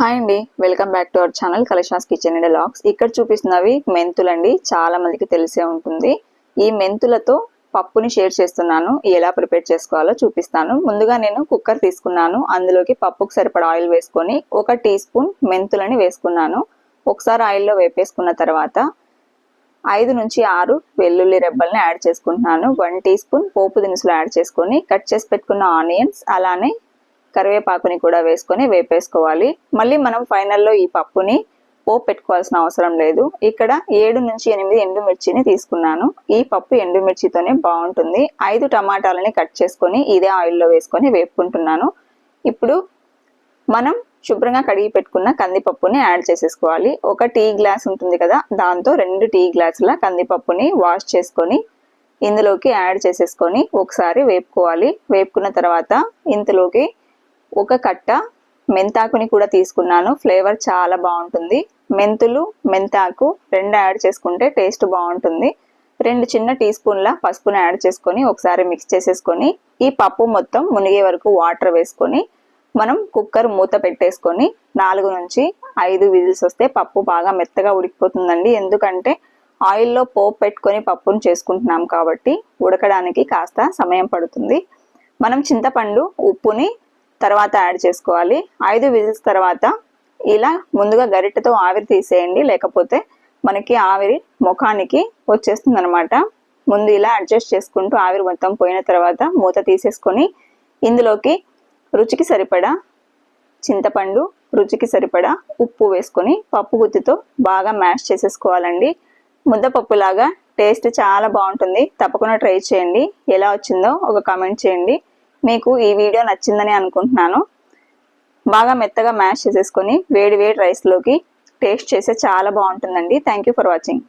Hi అండి. Welcome back to our channel collections kitchen and logs ఇక్కడ చూపిస్తున్నవి మెంతులండి. చాలా మందికి తెలిసే ఉంటుంది. ఈ మెంతులతో పప్పుని షేర్ చేస్తున్నాను. ఎలా ప్రిపేర్ చేసుకోవాలో చూపిస్తాను. ముందుగా నేను కుక్కర్ తీసుకున్నాను. అందులోకి పప్పుకు సరిపడా ఆయిల్ వేసుకొని ఒక టీ స్పూన్ మెంతులని వేసుకున్నాను. ఒకసారి ఆయిల్లో వేపేసుకున్న తర్వాత ఐదు నుంచి ఆరు వెల్లుల్లి రెబ్బల్ని యాడ్ చేసుకుంటున్నాను. వన్ టీ స్పూన్ పోపు దినుసులు యాడ్ చేసుకొని కట్ చేసి పెట్టుకున్న ఆనియన్స్ అలానే కరివేపాకుని కూడా వేసుకొని వేపేసుకోవాలి. మళ్ళీ మనం ఫైనల్లో ఈ పప్పుని పోపు పెట్టుకోవాల్సిన అవసరం లేదు. ఇక్కడ ఏడు నుంచి ఎనిమిది ఎండుమిర్చిని తీసుకున్నాను. ఈ పప్పు ఎండుమిర్చితోనే బాగుంటుంది. ఐదు టమాటాలని కట్ చేసుకొని ఇదే ఆయిల్లో వేసుకొని వేపుకుంటున్నాను. ఇప్పుడు మనం శుభ్రంగా కడిగి పెట్టుకున్న కందిపప్పుని యాడ్ చేసేసుకోవాలి. ఒక టీ గ్లాస్ ఉంటుంది కదా దాంతో రెండు టీ గ్లాసుల కందిపప్పుని వాష్ చేసుకొని ఇందులోకి యాడ్ చేసేసుకొని ఒకసారి వేపుకోవాలి. వేపుకున్న తర్వాత ఇందులోకి ఒక కట్ట మెంతాకుని కూడా తీసుకున్నాను. ఫ్లేవర్ చాలా బాగుంటుంది. మెంతులు మెంతాకు రెండు యాడ్ చేసుకుంటే టేస్ట్ బాగుంటుంది. రెండు చిన్న టీ స్పూన్ల పసుపుని యాడ్ చేసుకొని ఒకసారి మిక్స్ చేసేసుకొని ఈ పప్పు మొత్తం మునిగే వరకు వాటర్ వేసుకొని మనం కుక్కర్ మూత పెట్టేసుకొని నాలుగు నుంచి ఐదు విజిల్స్ వస్తే పప్పు బాగా మెత్తగా ఉడికిపోతుందండి. ఎందుకంటే ఆయిల్లో పోపు పెట్టుకొని పప్పును చేసుకుంటున్నాం కాబట్టి ఉడకడానికి కాస్త సమయం పడుతుంది. మనం చింతపండు ఉప్పుని తర్వాత యాడ్ చేసుకోవాలి. ఐదు విజిల్స్ తర్వాత ఇలా ముందుగా గరిటెతో ఆవిరి తీసేయండి. లేకపోతే మనకి ఆవిరి ముఖానికి వచ్చేస్తుంది అనమాట ముందు ఇలా అడ్జస్ట్ చేసుకుంటూ ఆవిరి మొత్తం పోయిన తర్వాత మూత తీసేసుకొని ఇందులోకి రుచికి సరిపడా చింతపండు రుచికి సరిపడా ఉప్పు వేసుకొని పప్పు గుత్తితో బాగా మ్యాష్ చేసేసుకోవాలండి. ముద్దపప్పులాగా టేస్ట్ చాలా బాగుంటుంది. తప్పకుండా ట్రై చేయండి. ఎలా వచ్చిందో ఒక కామెంట్ చేయండి. మీకు ఈ వీడియో నచ్చిందని అనుకుంటున్నాను. బాగా మెత్తగా మ్యాష్ చేసేసుకొని వేడి వేడి రైస్లోకి టేస్ట్ చేస్తే చాలా బాగుంటుందండి. Thank for watching